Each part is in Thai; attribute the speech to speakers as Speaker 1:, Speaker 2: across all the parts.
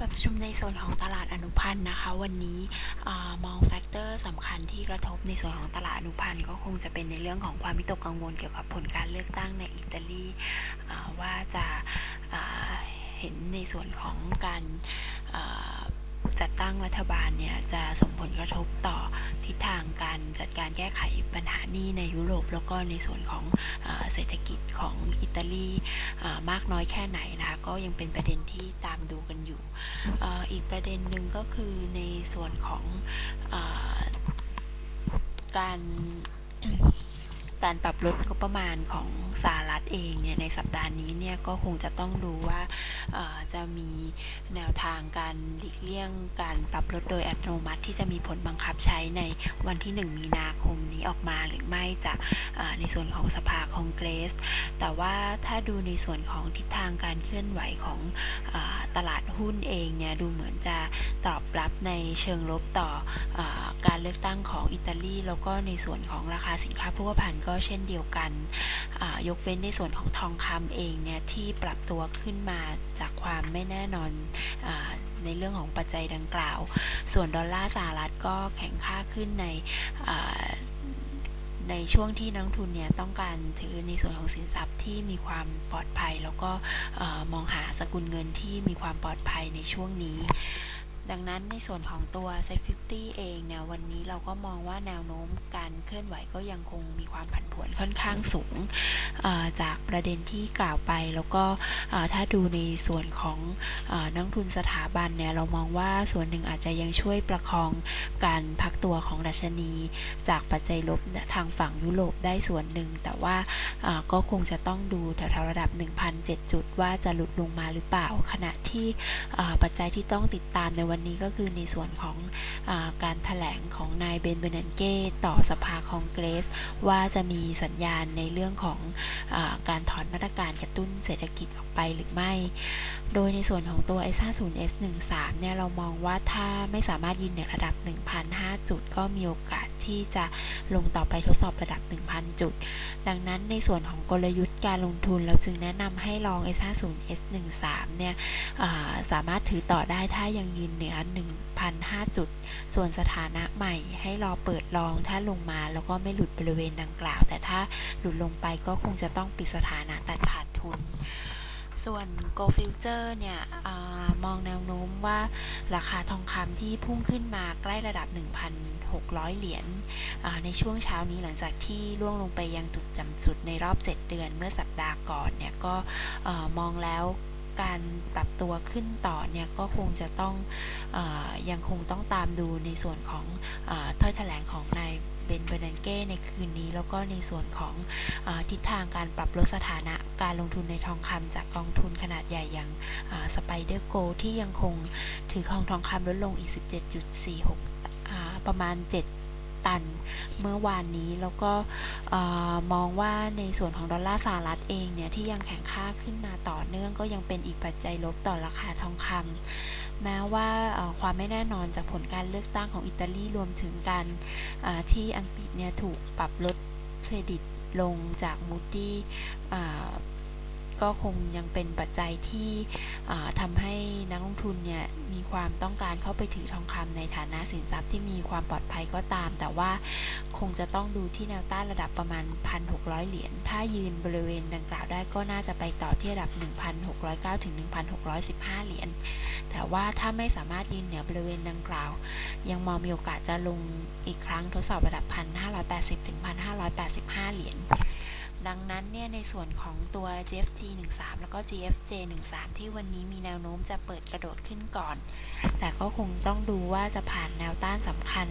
Speaker 1: ประชุมในส่วนของตลาดอนุพันธ์นะคะ วันนี้มองแฟกเตอร์สำคัญที่กระทบในส่วนของตลาดอนุพันธ์ก็คงจะเป็นในเรื่องของความวิตกกังวลเกี่ยวกับผลการเลือกตั้งในอิตาลีว่าจะเห็นในส่วนของการจัดตั้งรัฐบาลเนี่ยจะส่งผลกระทบต่อทิศทางการจัดการแก้ไขปัญหานี้ในยุโรป แล้วก็ในส่วนของเศรษฐกิจของอิตาลีมากน้อยแค่ไหนนะคะก็ยังเป็นประเด็นที่ตา อีกประเด็นหนึ่งก็คือในส่วนของการการปรับลดงบประมาณของสหรัฐเองเนี่ยในสัปดาห์นี้เนี่ยก็คงจะต้องดูว่าจะมีแนวทางการหลีกเลี่ยงการปรับลดโดยอัตโนมัติที่จะมีผลบังคับใช้ในวันที่ 1 มีนาคมนี้ออกมาหรือไม่จากในส่วนของสภาคองเกรส แต่ว่าถ้าดูในส่วนของทิศทางการเคลื่อนไหวของอตลาด หุ้นเองเนี่ยดูเหมือนจะตอบรับในเชิงลบต่ออการเลือกตั้งของอิตาลีแล้วก็ในส่วนของราคาสินค้าผู้ผลิตก็เช่นเดียวกันยกเว้นในส่วนของทองคำเองเนี่ยที่ปรับตัวขึ้นมาจากความไม่แน่นอนอในเรื่องของปัจจัยดังกล่าว ส่วนดอลลาร์สหรัฐก็แข็งค่าขึ้นใน ในช่วงที่นักทุนเนี่ยต้องการถือในส่วนของสินทรัพย์ที่มีความปลอดภัย แล้วก็มองหาสกุลเงินที่มีความปลอดภัยในช่วงนี้ ดังนั้นในส่วนของตัว Set 50 เองเนี่ยวันนี้เราก็มองว่าแนวโน้มการเคลื่อนไหวก็ยังคงมีความผันผวนค่อนข้างสูง จากประเด็นที่กล่าวไป แล้วก็ถ้าดูในส่วนของนักทุนสถาบันเนี่ยเรามองว่าส่วนหนึ่งอาจจะยังช่วยประคองการพักตัวของดัชนี จากปัจจัยลบทางฝั่งยุโรปได้ส่วนหนึ่ง แต่ว่าก็คงจะต้องดูแถวๆระดับ 1,007 จุดว่าจะหลุดลงมาหรือเปล่าขณะที่ปัจจัยที่ต้องติดตามในวันนี้ก็คือในส่วนของอการถแถลงของนายเบนเบนันเก้ต่อสภาคองเกรส ว่าจะมีสัญญาณในเรื่องของอการถอนมาตรการกระตุ้นเศรษฐกิจออก ไปหรือไม่ โดยในส่วนของตัว S50S13 เนี่ยเรามองว่าถ้าไม่สามารถยืนในระดับ 1,005 จุด ก็มีโอกาสที่จะลงต่อไปทดสอบระดับ 1,000 จุด ดังนั้นในส่วนของกลยุทธ์การลงทุนเราจึงแนะนำให้ลอง S50S13 เนี่ยสามารถถือต่อได้ถ้ายังยืนเหนือ 1,005 จุด ส่วนสถานะใหม่ให้รอเปิดลองถ้าลงมาแล้วก็ไม่หลุดบริเวณดังกล่าว แต่ถ้าหลุดลงไปก็คงจะต้องปิดสถานะตัดขาดทุน ส่วน Go Future เนี่ยอมองแนวโน้มว่าราคาทองคำที่พุ่งขึ้นมาใกล้ระดับ 1,600 เหรียญในช่วงเช้านี้หลังจากที่ล่วงลงไปยังจุดจำสุดในรอบ 7 เดือนเมื่อสัปดาห์ก่อนเนี่ยก็มองแล้ว การปรับตัวขึ้นต่อเนี่ยก็คงจะต้องอยังคงต้องตามดูในส่วนของอถ้อยแถลงของนายเบนเบอร์นันเก้ในคืนนี้ แล้วก็ในส่วนของอทิศทางการปรับลดสถานะการลงทุนในทองคำจากกองทุนขนาดใหญ่อย่างสไปเดอร์โกที่ยังคงถือครองทองคำลดลงอีก 17.46ประมาณ 7 ตันเมื่อวานนี้แล้วก็มองว่าในส่วนของดอลลาร์สหรัฐเองเนี่ยที่ยังแข็งค่าขึ้นมาต่อเนื่องก็ยังเป็นอีกปัจจัยลบต่อราคาทองคำแม้ว่าความไม่แน่นอนจากผลการเลือกตั้งของอิตาลีรวมถึงการที่อังกฤษเนี่ยถูกปรับลดเครดิตลงจากมูดี้ ก็คงยังเป็นปัจจัยที่ทำให้นักลงทุนเนี่ยมีความต้องการเข้าไปถือทองคำในฐานะสินทรัพย์ที่มีความปลอดภัยก็ตาม แต่ว่าคงจะต้องดูที่แนวต้านระดับประมาณ 1,600 เหรียญ ถ้ายืนบริเวณดังกล่าวได้ก็น่าจะไปต่อที่ระดับ 1,609ถึง1,615 เหรียญ แต่ว่าถ้าไม่สามารถยืนเหนือบริเวณดังกล่าว ยังมองมีโอกาสจะลงอีกครั้งทดสอบระดับ 1,580ถึง1,585 เหรียญ ดังนั้นเนี่ยในส่วนของตัว GFG 13แล้วก็ GFJ 13ที่วันนี้มีแนวโน้มจะเปิดกระโดดขึ้นก่อน แต่ก็คงต้องดูว่าจะผ่านแนวต้านสำคัญ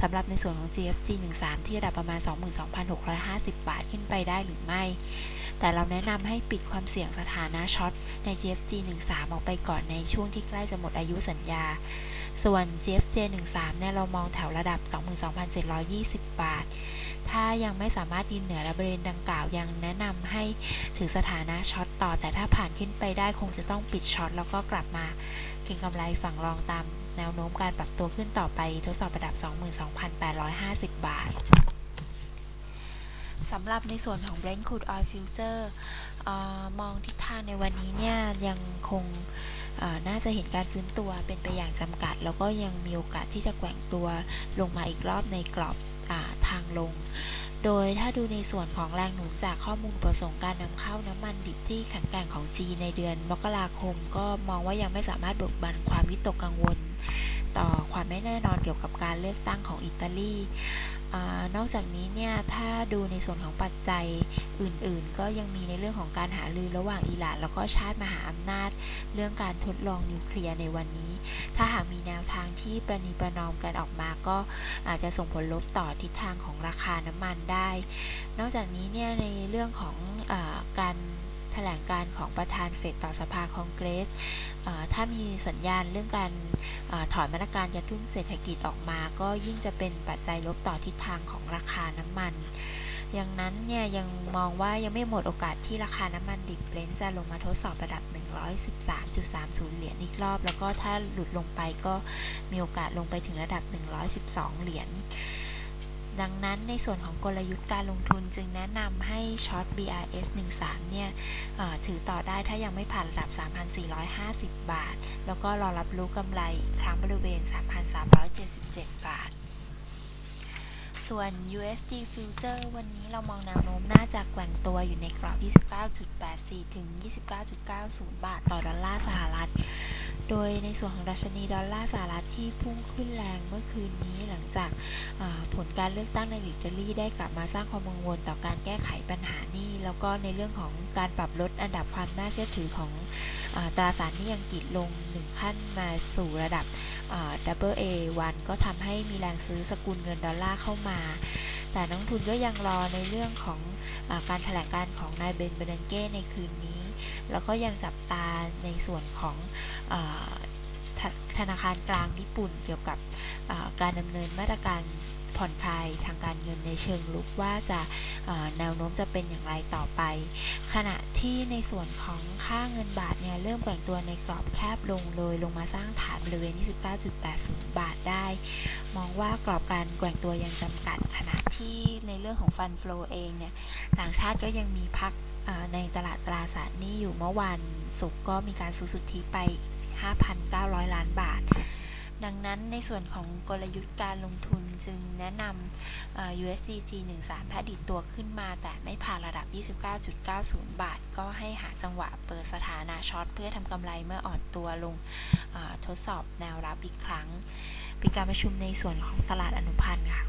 Speaker 1: สำหรับในส่วนของ GFG 13ที่ระดับประมาณ 22,650 บาทขึ้นไปได้หรือไม่ แต่เราแนะนำให้ปิดความเสี่ยงสถานะช็อตใน GFG 13ออกไปก่อนในช่วงที่ใกล้จะหมดอายุสัญญา ส่วน GFJ 13เนี่ยเรามองแถวระดับ 22,720 บาท ถ้ายังไม่สามารถยืนเหนือระบริเวณดังกล่าวยังแนะนำให้ถือสถานะช็อตต่อ แต่ถ้าผ่านขึ้นไปได้คงจะต้องปิดช็อตแล้วก็กลับมาเก็งกำไรฝั่งรองตามแนวโน้มการปรับตัวขึ้นต่อไปทดสอบระดับ 22,850 บาทสำหรับในส่วนของ Brent Crude Oil Future อมองทิศทางในวันนี้เนี่ยยังคง น่าจะเห็นการฟื้นตัวเป็นไปอย่างจำกัด แล้วก็ยังมีโอกาสที่จะแกว่งตัวลงมาอีกรอบในกรอบอทางลง โดยถ้าดูในส่วนของแรงหนุนจากข้อมูลประสงค์การนำเข้าน้ำมันดิบที่แข็งแกร่งของจีนในเดือนมกราคม ก็มองว่ายังไม่สามารถบิกบันความวิตกกังวล ต่อความไม่แน่นอนเกี่ยวกับการเลือกตั้งของอิตาลี อนอกจากนี้เนี่ยถ้าดูในส่วนของปัจจัยอื่นๆ ก็ยังมีในเรื่องของการหารือระหว่างอิหร่าน แล้วก็ชาติมหาอำนาจ เรื่องการทดลองนิวเคลียร์ในวันนี้ ถ้าหากมีแนวทางที่ประนีประนอมกันออกมาก็อาจจะส่งผลลบต่อทิศทางของราคาน้ำมันได้ นอกจากนี้เนี่ยในเรื่องของอการ ถลงการของประธานเฟดต่อสภาคองเกรส ถ้ามีสัญญาณเรื่องการอถอนมาตรการกระตุ้นเศรษฐกิจออกมา ก็ยิ่งจะเป็นปัจจัยลบต่อทิศทางของราคาน้ำมันอย่างนั้นเนี่ยยังมองว่ายังไม่หมดโอกาสที่ราคาน้ำมันดิบเบรนท์จะลงมาทดสอบระดับ 113.30 เหรียญอีกรอบ แล้วก็ถ้าหลุดลงไปก็มีโอกาสลงไปถึงระดับ 112 เหรียญ ดังนั้นในส่วนของกลยุทธ์การลงทุนจึงแนะนำให้ช็อต BRS 13เนี่ยถือต่อได้ถ้ายังไม่ผ่านระดับ 3,450 บาท แล้วก็รอรับรู้กำไรครั้งบริเวณ 3,377 บาท ส่วน USD Future วันนี้เรามองแนวโน้มน่าจะแกว่งตัวอยู่ในกรอบ 29.84 ถึง 29.90 บาทต่อดอลลาร์สหรัฐ โดยในส่วนของดัชนีดอลลาร์สหรัฐที่พุ่งขึ้นแรงเมื่อคืนนี้หลังจากผลการเลือกตั้งในอิตาลีได้กลับมาสร้างความกังวลต่อการแก้ไขปัญหานี้ แล้วก็ในเรื่องของการปรับลดอันดับความน่าเชื่อถือของอตราสารหนี้อังกฤษลงหนึ่งขั้นมาสู่ระดับ AA1 ก็ทำให้มีแรงซื้อสกุลเงินดอลลาร์เข้ามา แต่นักทุนก็ยังรอในเรื่องของอการแถลงการของนายเบนเบเนเก้ในคืนนี้ แล้วก็ยังจับตาในส่วนของอธนาคารกลางญี่ปุ่นเกี่ยวกับการดำเนินมาตรการผ่อนคลายทางการเงินในเชิงลุกว่าจะแนวโน้มจะเป็นอย่างไรต่อไป ขณะที่ในส่วนของค่าเงินบาทเนี่ยเริ่มแกว่งตัวในกรอบแคบลงเลยลงมาสร้างฐานบริเวณ 29.80 บาทได้ มองว่ากรอบการแกว่งตัวยังจำกัด ขณะที่ในเรื่องของฟันฟลอเองเนี่ยต่างชาติก็ยังมีพัก ในตลาดตราสารนี้อยู่เมื่อวันศุกร์ก็มีการซื้อสุทธิไป 5,900 ล้านบาท ดังนั้นในส่วนของกลยุทธ์การลงทุนจึงแนะนำ USD G13 ถ้าดิดตัวขึ้นมาแต่ไม่ผ่านระดับ 29.90 บาท ก็ให้หาจังหวะเปิดสถานะช็อตเพื่อทำกำไรเมื่ออ่อนตัวลงทดสอบแนวรับอีกครั้ง เป็นการประชุมในส่วนของตลาดอนุพันธ์ค่ะ